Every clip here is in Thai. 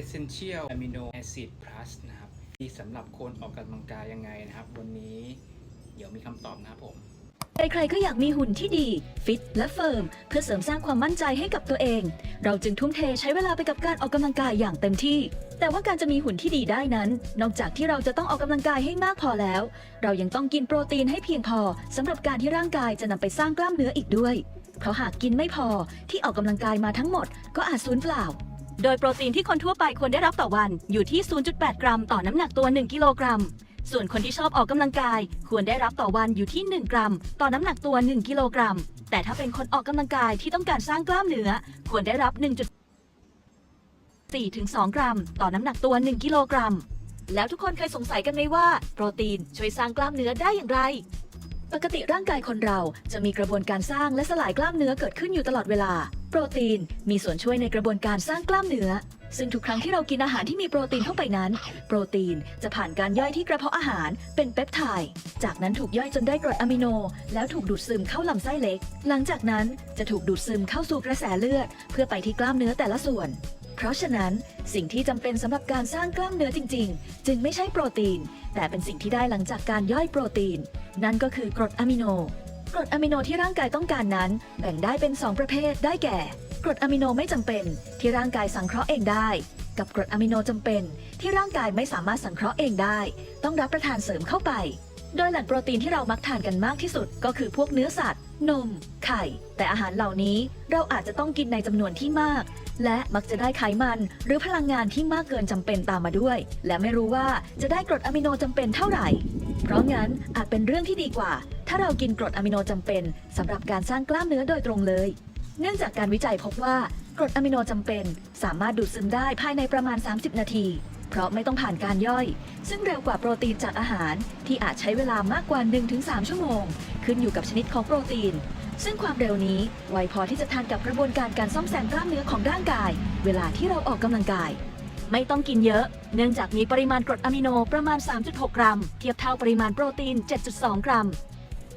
Essential Amino Acid Plus นะครับที่สำหรับคนออกกำลังกายยังไงนะครับ วันนี้เดี๋ยวมีคำตอบนะครับผม ใครๆก็อยากมีหุ่นที่ดี ฟิตและเฟิร์ม เพื่อเสริมสร้างความมั่นใจให้กับตัวเอง เราจึงทุ่มเทใช้เวลาไปกับการออกกำลังกายอย่างเต็มที่ แต่ว่าการจะมีหุ่นที่ดีได้นั้น นอกจากที่เราจะต้องออกกำลังกายให้มากพอแล้ว เรายังต้องกินโปรตีนให้เพียงพอสำหรับการที่ร่างกายจะนำไปสร้างกล้ามเนื้ออีกด้วย เพราะหากกินไม่พอที่ออกกำลังกายมาทั้งหมด ก็อาจสูญเปล่า โดยโปรตีนที่คนทั่วไปควรได้รับต่อวันอยู่ที่ 0.8 กรัม ต่อน้ำหนักตัว 1 กิโลกรัม ส่วนคนที่ชอบออกกำลังกาย ควรได้รับต่อวันอยู่ที่ 1 กรัม ต่อน้ำหนักตัว 1 กิโลกรัม แต่ถ้าเป็นคนออกกำลังกายที่ต้องการสร้างกล้ามเนื้อ ควรได้รับ 1.4-2 กรัม ต่อน้ำหนักตัว 1 กิโลกรัม แล้วทุกคนเคยสงสัยกันไหมว่า โปรตีนช่วยสร้างกล้ามเนื้อได้อย่างไรปกติร่างกายคนเราจะมีกระบวนการสร้างและสลายกล้ามเนื้อเกิดขึ้นอยู่ตลอดเวลา โปรตีนมีส่วนช่วยในกระบวนการสร้างกล้ามเนื้อ ซึ่งทุกครั้งที่เรากินอาหารที่มีโปรตีนเข้าไปนั้น โปรตีนจะผ่านการย่อยที่กระเพาะอาหารเป็นเปปไทด์จากนั้นถูกย่อยจนได้กรดอะมิโน แล้วถูกดูดซึมเข้าลำไส้เล็ก หลังจากนั้นจะถูกดูดซึมเข้าสู่กระแสเลือด เพื่อไปที่กล้ามเนื้อแต่ละส่วน เพราะฉะนั้นสิ่งที่จำเป็นสำหรับการสร้างกล้ามเนื้อจริง ๆ จึงไม่ใช่โปรตีน แต่เป็นสิ่งที่ได้หลังจากการย่อยโปรตีน นั่นก็คือกรดอะมิโน กรดอะมิโนที่ร่างกายต้องการนั้น แบ่งได้เป็น 2 ประเภทได้แก่ กรดอะมิโนไม่จำเป็น ที่ร่างกายสังเคราะห์เองได้ กับกรดอะมิโนจำเป็น ที่ร่างกายไม่สามารถสังเคราะห์เองได้ ต้องรับประทานเสริมเข้าไป โดยแหล่งโปรตีนที่เรามักทานกันมากที่สุด ก็คือพวกเนื้อสัตว์ นม ไข่ แต่อาหารเหล่านี้เราอาจจะต้องกินในจำนวนที่มาก และมักจะได้ไขมัน หรือพลังงานที่มากเกินจำเป็นตามมาด้วย และไม่รู้ว่าจะได้กรดอะมิโนจำเป็นเท่าไหร่ เพราะงั้นอาจเป็นเรื่องที่ดีกว่า ถ้าเรากินกรดอะมิโนจำเป็นสำหรับการสร้างกล้ามเนื้อโดยตรงเลย เนื่องจากการวิจัยพบว่ากรดอะมิโนจำเป็น สามารถดูดซึมได้ภายในประมาณ 30 นาที เพราะไม่ต้องผ่านการย่อย ซึ่งเร็วกว่าโปรตีนจากอาหาร ที่อาจใช้เวลามากกว่า 1-3 ชั่วโมง ขึ้นอยู่กับชนิดของโปรตีน ซึ่งความเร็วนี้ไวพอที่จะทานกับกระบวนการการซ่อมแซมกล้ามเนื้อของร่างกาย เวลาที่เราออกกำลังกาย ไม่ต้องกินเยอะ เนื่องจากมีปริมาณกรดอะมิโนประมาณ 3.6 กรัม เทียบเท่าปริมาณโปรตีน 7.2 กรัม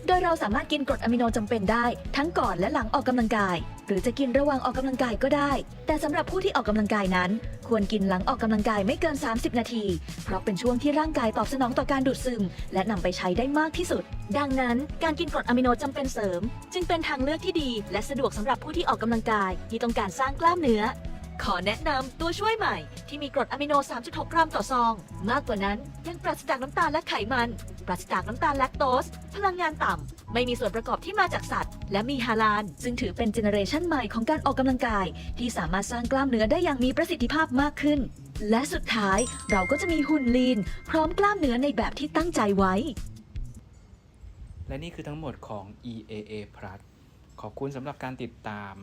โดยเราสามารถกินกรดอะมิโนจำเป็นได้ ทั้งก่อนและหลังออกกำลังกาย หรือจะกินระหว่างออกกำลังกายก็ได้ แต่สำหรับผู้ที่ออกกำลังกายนั้น ควรกินหลังออกกำลังกายไม่เกิน 30 นาที เพราะเป็นช่วงที่ร่างกายตอบสนองต่อการดูดซึม และนำไปใช้ได้มากที่สุด ดังนั้น การกินกรดอะมิโนจำเป็นเสริม จึงเป็นทางเลือกที่ดี และสะดวกสำหรับผู้ที่ออกกำลังกายที่ต้องการสร้างกล้ามเนื้อ ขอแนะนำตัวช่วยใหม่ ที่มีกรดอะมิโน 3.6 กรัมต่อซอง มากกว่านั้นยังปราศจากน้ำตาลและไขมัน ปราศจากน้ำตาลแลคโตส พลังงานต่ำ ไม่มีส่วนประกอบที่มาจากสัตว์ และมีฮาลาลซึ่งถือเป็นเจเนเรชันใหม่ของการออกกำลังกาย ที่สามารถสร้างกล้ามเนื้อได้อย่างมีประสิทธิภาพมากขึ้น และสุดท้ายเราก็จะมีหุ่นลีน พร้อมกล้ามเนื้อในแบบที่ตั้งใจไว้ และนี่คือทั้งหมดของ EAA Plus ขอบคุณสำหรับการติดตาม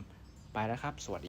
ไปแล้วครับ สวัสดี